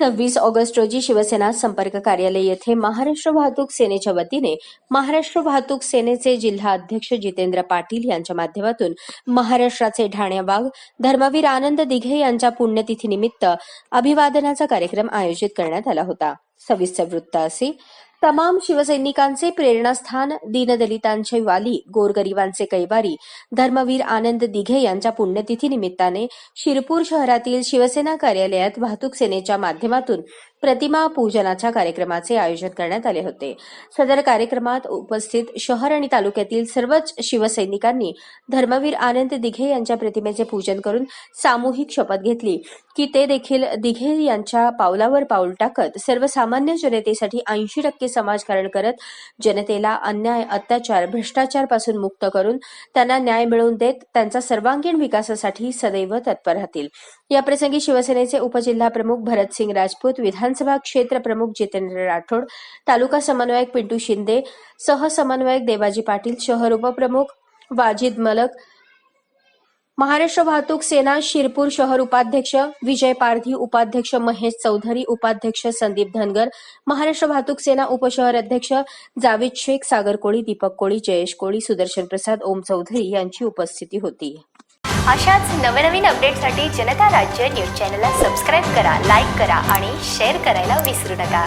सव्वीस ऑगस्ट रोजी शिवसेना संपर्क कार्यालय येथे महाराष्ट्र वाहतूक सेनेच्या वतीने महाराष्ट्र वाहतूक सेनेचे जिल्हा अध्यक्ष जितेंद्र पाटील यांच्या माध्यमातून महाराष्ट्राचे ढाण्याबाग धर्मवीर आनंद दिघे यांच्या पुण्यतिथीनिमित्त अभिवादनाचा कार्यक्रम आयोजित करण्यात आला होता. सविस्तर वृत्त असे तमाम शिवसैनिकांचे प्रेरणास्थान दीनदलितांचे वाली गोरगरिबांचे कैवारी धर्मवीर आनंद दिघे यांच्या पुण्यतिथी निमित्ताने शिरपूर शहरातील शिवसेना कार्यालयात वाहतूक सेनेच्या माध्यमातून प्रतिमा पूजनाच्या कार्यक्रमाचे आयोजन करण्यात आले होते. सदर कार्यक्रमात उपस्थित शहर आणि तालुक्यातील सर्वच शिवसैनिकांनी धर्मवीर आनंद दिघे यांच्या प्रतिमेचे पूजन करून सामूहिक शपथ घेतली की ते देखील दिघे यांच्या पावलावर पाऊल टाकत सर्वसामान्य जनतेसाठी ऐंशी टक्के विरोधी समाजकारण करत जनतेला अन्याय अत्याचार भ्रष्टाचारपासून मुक्त करून त्यांना न्याय मिळवून देत त्यांचा सर्वांगीण विकासासाठी सदैव तत्पर राहतील. याप्रसंगी शिवसेनेचे उपजिल्हा प्रमुख भरतसिंग राजपूत विधानसभा क्षेत्र प्रमुख जितेंद्र राठोड तालुका समन्वयक पिंटू शिंदे सहसमन्वयक देवाजी पाटील शहर उपप्रमुख वाजिद मलक महाराष्ट्र वाहतूक सेना शिरपूर शहर उपाध्यक्ष विजय पारधी उपाध्यक्ष महेश चौधरी उपाध्यक्ष संदीप धनगर महाराष्ट्र वाहतूक सेना उपशहर अध्यक्ष जावेद शेख सागर कोळी दीपक कोळी जयेश कोळी सुदर्शन प्रसाद ओम चौधरी यांची उपस्थिती होती. अशाच नवनवीन अपडेटसाठी जनता राज्य न्यूज चॅनलला सबस्क्राईब करा लाईक करा आणि शेअर करायला विसरू नका.